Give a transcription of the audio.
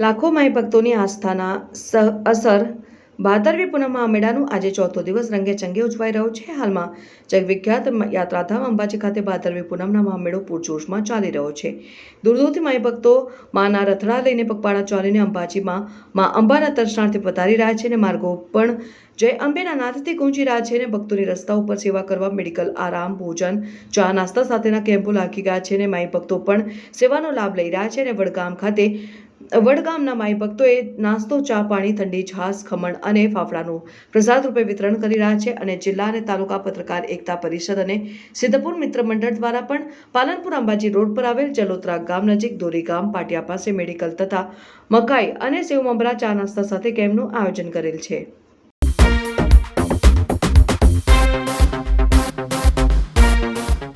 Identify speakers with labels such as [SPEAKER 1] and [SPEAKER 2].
[SPEAKER 1] લાખો માય ભક્તોની આસ્થાના સ- અસર ભાદરવી પૂનમમાં મેળાનું આજે ચોથો દિવસ રંગે ચંગે ઉજવાઈ રહ્યો છે. હાલમાં જગવિખ્યાત યાત્રાધામ અંબાજી ખાતે ભાદરવી પૂનમના મહામેળો પૂરજોશમાં ચાલી રહ્યો છે. દૂર દૂરથી માય ભક્તો માના રથડા લઈને પગપાળા ચાલીને અંબાજીમાં મા અંબાના દર્શનાર્થે પધારી રહ્યા છે અને માર્ગો પણ જય અંબેના નાથથી ગુંજી રહ્યા છે અને ભક્તોની રસ્તા ઉપર સેવા કરવા મેડિકલ આરામ, ભોજન, ચા, નાસ્તા સાથેના કેમ્પો લાગી ગયા છે અને માઈ ભક્તો પણ સેવાનો લાભ લઈ રહ્યા છે અને વડગામ ખાતે વડગામના માઈ ભક્તોએ નાસ્તો, ચા, પાણી, ઠંડી છાસ ખમણ અને ફાફડાનું પ્રસાદ રૂપે વિતરણ કરી રહ્યા છે અને જિલ્લા અને તાલુકા પત્રકાર એકતા પરિષદ અને સિદ્ધપુર મિત્ર મંડળ દ્વારા પણ પાલનપુર અંબાજી રોડ પર આવેલ જલોત્રા ગામ નજીક દોરી ગામ પાટિયા પાસે મેડિકલ તથા મકાઈ અને સેવ મમરા ચા નાસ્તા સાથે કેમ્પનું આયોજન કરેલ છે.